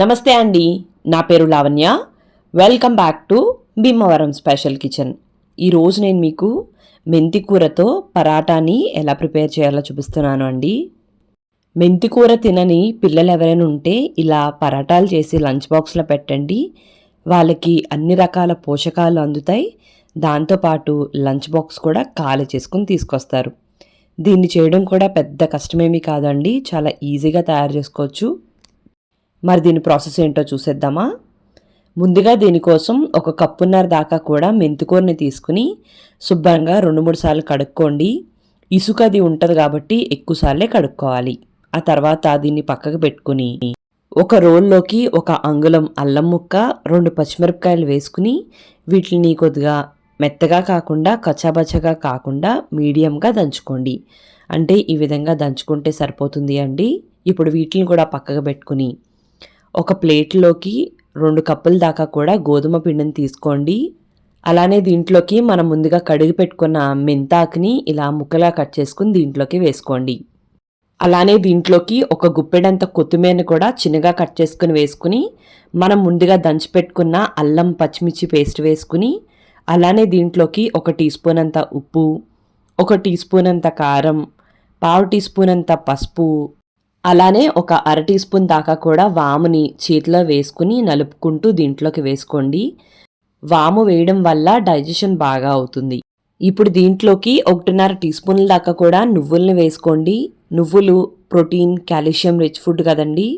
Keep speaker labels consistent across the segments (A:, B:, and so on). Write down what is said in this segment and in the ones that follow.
A: నమస్తే అండి. నా పేరు Lavanya. Welcome back to Bhimavaram special kitchen ఈరోజు నేను మీకు మెంతి కూరతో పరాటాని ఎలా ప్రిపేర్ చేయాలో చూపిస్తున్నాను అండి. మెంతి కూర తినని పిల్లలు ఎవరైనా ఉంటే ఇలా పరాటాలు చేసి లంచ్ బాక్స్లో పెట్టండి. వాళ్ళకి అన్ని రకాల పోషకాలు అందుతాయి. దాంతోపాటు లంచ్ బాక్స్ కూడా ఖాళీ చేసుకుని తీసుకొస్తారు. దీన్ని చేయడం కూడా పెద్ద కష్టమేమీ కాదండి. చాలా ఈజీగా తయారు చేసుకోవచ్చు. మరి దీని ప్రాసెస్ ఏంటో చూసేద్దామా? ముందుగా దీనికోసం ఒక కప్పున్నర దాకా కూడా మెంతికూరని తీసుకుని శుభ్రంగా రెండు మూడు సార్లు కడుక్కోండి. ఇసుక అది ఉంటుంది కాబట్టి ఎక్కువసార్లే కడుక్కోవాలి. ఆ తర్వాత దీన్ని పక్కకు పెట్టుకుని ఒక రోల్లోకి ఒక అంగుళం అల్లం ముక్క రెండు పచ్చిమిరపకాయలు వేసుకుని వీటిని కొద్దిగా మెత్తగా కాకుండా కచ్చాబచ్చగా కాకుండా మీడియంగా దంచుకోండి. అంటే ఈ విధంగా దంచుకుంటే సరిపోతుంది అండి. ఇప్పుడు వీటిని కూడా పక్కకు పెట్టుకుని ఒక ప్లేట్లోకి రెండు కప్పుల దాకా కూడా గోధుమ పిండిని తీసుకోండి. అలానే దీంట్లోకి మనం ముందుగా కడిగి పెట్టుకున్న మెంతాకుని ఇలా ముక్కలా కట్ చేసుకుని దీంట్లోకి వేసుకోండి. అలానే దీంట్లోకి ఒక గుప్పెడంత కొత్తిమీరని కూడా చిన్నగా కట్ చేసుకుని వేసుకుని మనం ముందుగా దంచి పెట్టుకున్న అల్లం పచ్చిమిర్చి పేస్ట్ వేసుకుని అలానే దీంట్లోకి ఒక టీ స్పూన్ అంత ఉప్పు ఒక టీ స్పూన్ అంత కారం పావు టీ స్పూన్ అంత పసుపు అలానే ఒక అర టీ స్పూన్ దాకా కూడా వాముని చేతిలో వేసుకుని నలుపుకుంటూ దీంట్లోకి వేసుకోండి. వాము వేయడం వల్ల డైజెషన్ బాగా అవుతుంది. ఇప్పుడు దీంట్లోకి ఒకటిన్నర టీ స్పూన్ల దాకా కూడా నువ్వుల్ని వేసుకోండి. నువ్వులు ప్రోటీన్ కాల్షియం రిచ్ ఫుడ్ కదండి.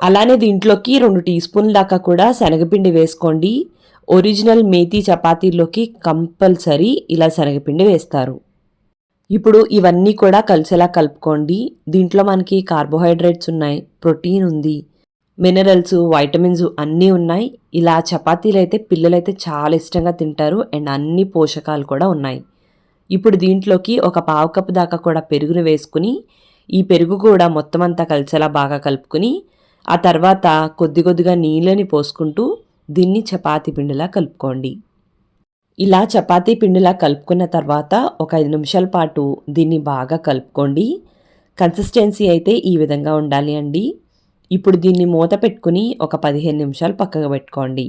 A: అలానే దీంట్లోకి రెండు టీ స్పూన్ల దాకా కూడా శనగపిండి వేసుకోండి. ఒరిజినల్ మేతి చపాతీలోకి కంపల్సరీ ఇలా శనగపిండి వేస్తారు. ఇప్పుడు ఇవన్నీ కూడా కలిసేలా కలుపుకోండి. దీంట్లో మనకి కార్బోహైడ్రేట్స్ ఉన్నాయి ప్రోటీన్ ఉంది మినరల్స్ వైటమిన్స్ అన్నీ ఉన్నాయి. ఇలా చపాతీలు అయితే పిల్లలైతే చాలా ఇష్టంగా తింటారు అండ్ అన్ని పోషకాలు కూడా ఉన్నాయి. ఇప్పుడు దీంట్లోకి ఒక పావు కప్పు దాకా కూడా పెరుగును వేసుకుని ఈ పెరుగు కూడా మొత్తం అంతా కలిసేలా బాగా కలుపుకుని ఆ తర్వాత కొద్ది కొద్దిగా నీళ్ళని పోసుకుంటూ దీన్ని చపాతీ పిండిలా కలుపుకోండి. ఇలా చపాతీ పిండిలా కలుపుకున్న తర్వాత ఒక ఐదు నిమిషాల పాటు దీన్ని బాగా కలుపుకోండి. కన్సిస్టెన్సీ అయితే ఈ విధంగా ఉండాలి అండి. ఇప్పుడు దీన్ని మూత పెట్టుకుని ఒక పదిహేను నిమిషాలు పక్కకు పెట్టుకోండి.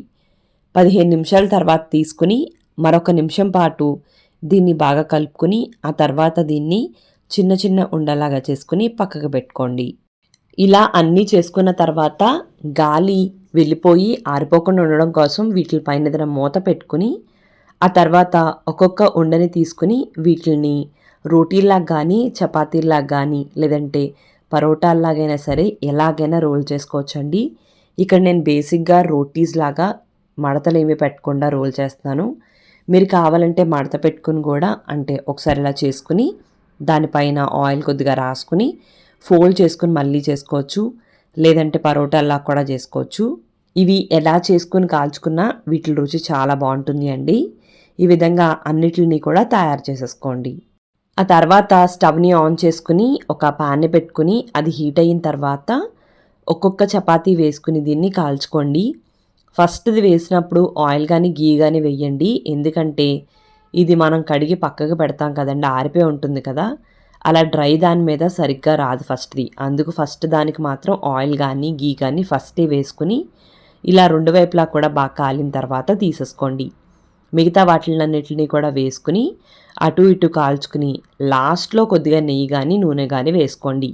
A: పదిహేను నిమిషాల తర్వాత తీసుకుని మరొక నిమిషం పాటు దీన్ని బాగా కలుపుకుని ఆ తర్వాత దీన్ని చిన్న చిన్న ఉండలాగా చేసుకుని పక్కకు పెట్టుకోండి. ఇలా అన్నీ చేసుకున్న తర్వాత గాలి వెళ్ళిపోయి ఆరిపోకుండా ఉండడం కోసం వీటిపైన ఏదైనా మూత పెట్టుకుని ఆ తర్వాత ఒక్కొక్క ఉండని తీసుకుని వీటిని రోటీలాగా కానీ చపాతీల్లాగా కానీ లేదంటే పరోటాల్లాగైనా సరే ఎలాగైనా రోల్ చేసుకోవచ్చండి. ఇక్కడ నేను బేసిక్గా రోటీస్ లాగా మడతలు పెట్టకుండా రోల్ చేస్తున్నాను. మీరు కావాలంటే మడత పెట్టుకుని కూడా అంటే ఒకసారి ఇలా చేసుకుని దానిపైన ఆయిల్ కొద్దిగా రాసుకుని ఫోల్డ్ చేసుకుని మళ్ళీ చేసుకోవచ్చు. లేదంటే పరోటాల్లా కూడా చేసుకోవచ్చు. ఇవి ఎలా చేసుకుని కాల్చుకున్నా వీటి రుచి చాలా బాగుంటుంది అండి. ఈ విధంగా అన్నిటిని కూడా తయారు చేసేసుకోండి. ఆ తర్వాత స్టవ్ని ఆన్ చేసుకుని ఒక పాన్ని పెట్టుకుని అది హీట్ అయిన తర్వాత ఒక్కొక్క చపాతీ వేసుకుని దీన్ని కాల్చుకోండి. ఫస్ట్ది వేసినప్పుడు ఆయిల్ కానీ గీ కానీ వేయండి. ఎందుకంటే ఇది మనం కడిగి పక్కకు పెడతాం కదండి ఆరిపోయి ఉంటుంది కదా. అలా డ్రై దాని మీద సరిగ్గా రాదు ఫస్ట్ది. అందుకు ఫస్ట్ దానికి మాత్రం ఆయిల్ కానీ గీ కానీ ఫస్టే వేసుకుని ఇలా రెండు వైపులా కూడా బాగా కాలిన తర్వాత తీసేసుకోండి. మిగతా వాటిలన్నిటిని కూడా వేసుకుని అటు ఇటు కాల్చుకుని లాస్ట్లో కొద్దిగా నెయ్యి కానీ నూనె కానీ వేసుకోండి.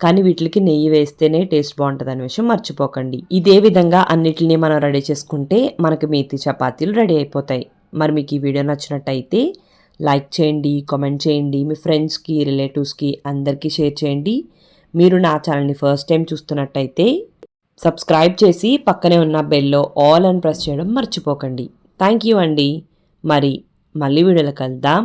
A: కానీ వీటికి నెయ్యి వేస్తేనే టేస్ట్ బాగుంటుంది అనే విషయం మర్చిపోకండి. ఇదే విధంగా అన్నిటిని మనం రెడీ చేసుకుంటే మనకి మేతి చపాతీలు రెడీ అయిపోతాయి. మరి మీకు ఈ వీడియో నచ్చినట్టయితే లైక్ చేయండి కామెంట్ చేయండి మీ ఫ్రెండ్స్కి రిలేటివ్స్కి అందరికీ షేర్ చేయండి. మీరు నా ఛానల్ని ఫస్ట్ టైం చూస్తున్నట్టయితే సబ్స్క్రైబ్ చేసి పక్కనే ఉన్న బెల్లో ఆల్ అని ప్రెస్ చేయడం మర్చిపోకండి. థ్యాంక్ యూ అండి. మరి మళ్ళీ వీడియోలో కలుద్దాం.